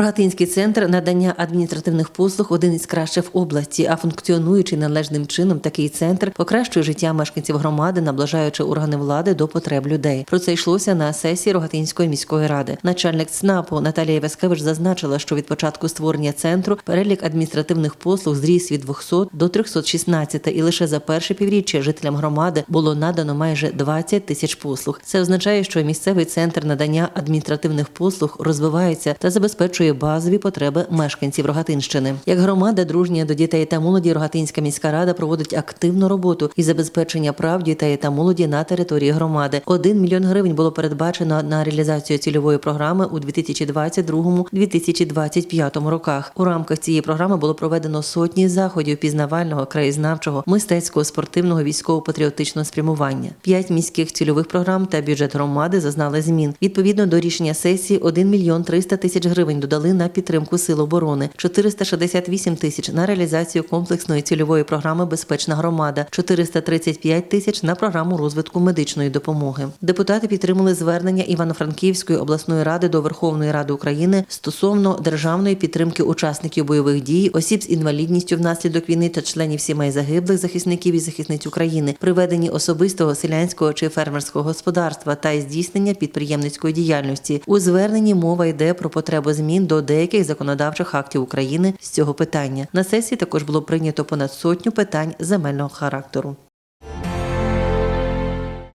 Рогатинський центр надання адміністративних послуг один із кращих в області, а функціонуючий належним чином такий центр покращує життя мешканців громади, наближаючи органи влади до потреб людей. Про це йшлося на сесії Рогатинської міської ради. Начальник ЦНАПу Наталія Васкевич зазначила, що від початку створення центру перелік адміністративних послуг зріс від 200 до 316, і лише за перше півріччя жителям громади було надано майже 20 тисяч послуг. Це означає, що місцевий центр надання адміністративних послуг розвивається та забезпечує базові потреби мешканців Рогатинщини. Як громада дружня до дітей та молоді, Рогатинська міська рада проводить активну роботу із забезпечення прав дітей та молоді на території громади. Один мільйон гривень було передбачено на реалізацію цільової програми у 2022-2025 роках. У рамках цієї програми було проведено сотні заходів пізнавального, краєзнавчого, мистецького, спортивного, військово-патріотичного спрямування. П'ять міських цільових програм та бюджет громади зазнали змін. Відповідно до рішення сесії, 1 мільйон 300 тисяч гривень додали на підтримку сил оборони, 468 тисяч на реалізацію комплексної цільової програми Безпечна громада, 435 тисяч на програму розвитку медичної допомоги. Депутати підтримали звернення Івано-Франківської обласної ради до Верховної Ради України стосовно державної підтримки учасників бойових дій, осіб з інвалідністю внаслідок війни та членів сімей загиблих захисників і захисниць України, приведені особистого селянського чи фермерського господарства та здійснення підприємницької діяльності. У зверненні мова йде про потребу змін до деяких законодавчих актів України з цього питання. На сесії також було прийнято понад сотню питань земельного характеру.